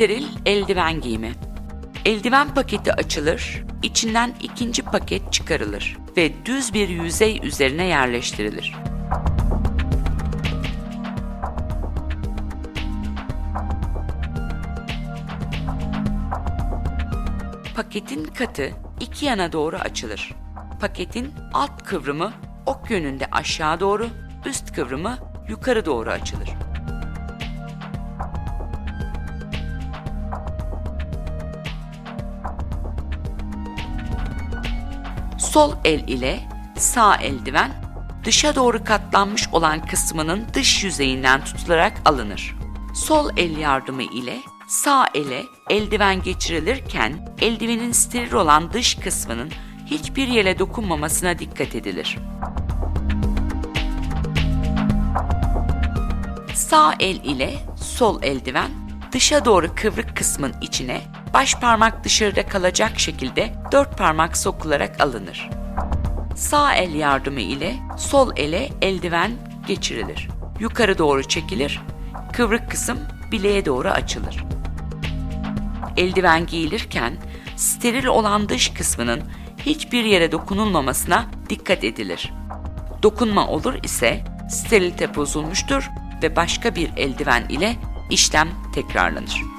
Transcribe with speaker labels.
Speaker 1: Steril eldiven giyimi. Eldiven paketi açılır, içinden ikinci paket çıkarılır ve düz bir yüzey üzerine yerleştirilir. Paketin katı iki yana doğru açılır. Paketin alt kıvrımı ok yönünde aşağı doğru, üst kıvrımı yukarı doğru açılır. Sol el ile sağ eldiven dışa doğru katlanmış olan kısmının dış yüzeyinden tutularak alınır. Sol el yardımı ile sağ ele eldiven geçirilirken eldivenin steril olan dış kısmının hiçbir yere dokunmamasına dikkat edilir. Sağ el ile sol eldiven dışa doğru kıvrık kısmın içine baş parmak dışarıda kalacak şekilde dört parmak sokularak alınır. Sağ el yardımı ile sol ele eldiven geçirilir. Yukarı doğru çekilir, kıvrık kısım bileğe doğru açılır. Eldiven giyilirken steril olan dış kısmının hiçbir yere dokunulmamasına dikkat edilir. Dokunma olur ise sterilite bozulmuştur ve başka bir eldiven ile işlem tekrarlanır.